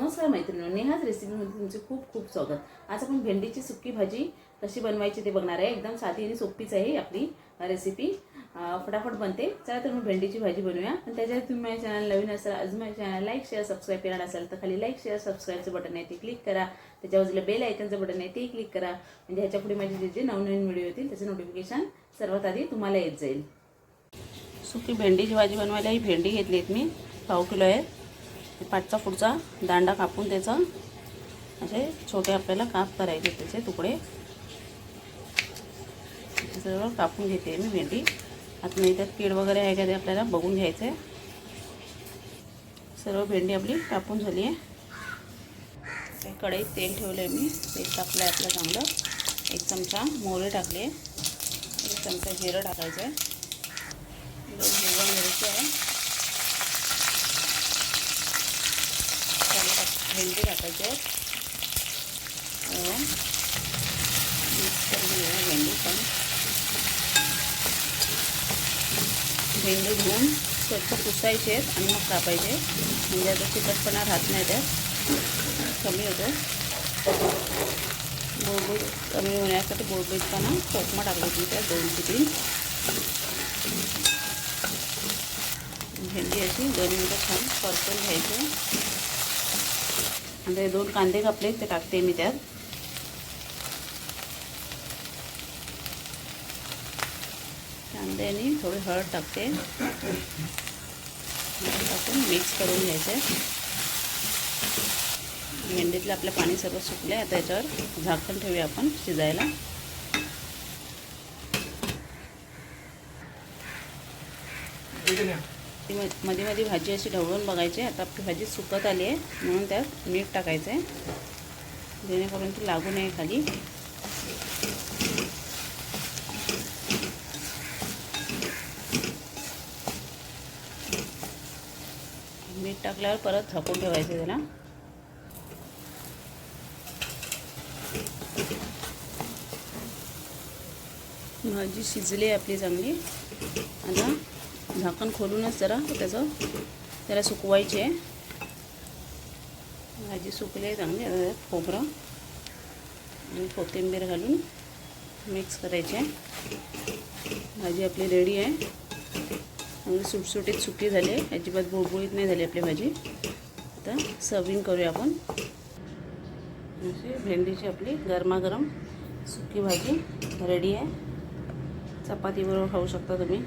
नमस्कार मैत्रिणी नेहाच रेसिपीमध्ये तुमचे खूप खूप स्वागत. आज आपण भेंडीची सुकी भाजी कशी बनवायची ते बघणार आहे. एकदम साधी आणि सोपीच आहे आपली रेसिपी फटाफट बनते. चला तर मग भेंडीची भाजी बनवूया. पण त्याच्यात तुम्ही माझ्या चॅनल नवीन असाल अजून माझ्या चॅनल लाईक शेअर सबस्क्राईब करणार असाल तर खाली लाईक शेअर सबस्क्राईबचं बटन आहे ते क्लिक करा. त्याच्या बाजूला बेल आयकनचं बटन आहे ते क्लिक करा. म्हणजे ह्याच्या पुढे माझे जे जे नवनवीन व्हिडिओ येतील त्याचं नोटिफिकेशन सर्वात आधी तुम्हाला येत जाईल. सुकी भेंडीची भाजी बनवायला ही भेंडी घेतली आहेत मी. पाव किलो आहे. पाठचा पुढचा दांडा कापून त्याचा असे छोटे आपल्याला काप करायचे त्याचे तुकडे. त्याच्याजवळ कापून घेते मी भेंडी. आता नाही त्यात कीड वगैरे आहे का ते आपल्याला बघून घ्यायचं आहे सर्व भेंडी आपली कापून झाली आहे. ते कढईत तेल ठेवलं आहे मी. तेल टाकलं आहे आपलं चांगलं. एक चमचा मोहरे टाकले एक चमचा जिरं टाकायचं आहे दोन हिरवण मिरची आहे त्याला टाक- भेंडी टाकायची आहे. भेंडी पण. भेंडी धुवून स्वच्छ पुसायचे आहेत आणि मग कापायचे. म्हणजे आता चिकटपणा राहत नाही त्यात. कमी होतो. बोळबुळ कमी होण्यासाठी बोळबुळपणा कोकमा टाकायची त्या दोन ते तीन. भेंडी अशी दोन मिनटं छान परतून घ्यायची. आता हे दोन कांदे कापले ते टाकते मी त्यात कांदे आणि थोडी हळद टाकते टाकून मिक्स करून घ्यायचे भेंडीतलं आपलं पाणी सर्व सुकले आता याच्यावर झाकण ठेवूया आपण शिजायला. ती मध्ये मध्ये भाजी अशी ढवळून बघायची. आता आपली भाजी सुकत आली आहे म्हणून त्यात मीठ टाकायचं आहे जेणेकरून ती लागू नये खाली. मीठ टाकल्यावर परत झाकून ठेवायचं त्याला. भाजी शिजली आहे आपली चांगली. आता झाकण खोलूनच जरा त्याचं त्याला सुकवायची आहे. भाजी सुकली आहे चांगली खोबरं आणि कोथिंबीर घालून मिक्स करायची आहे. भाजी आपली रेडी आहे. चांगली सुटसुटीत सुकी झाली आहे. अजिबात बुळबुळीत नाही झाली आपली भाजी. आता सर्विंग करूया आपण. अशी भेंडीची आपली गरमागरम सुकी भाजी रेडी आहे. चपातीबरोबर खाऊ शकता तुम्ही.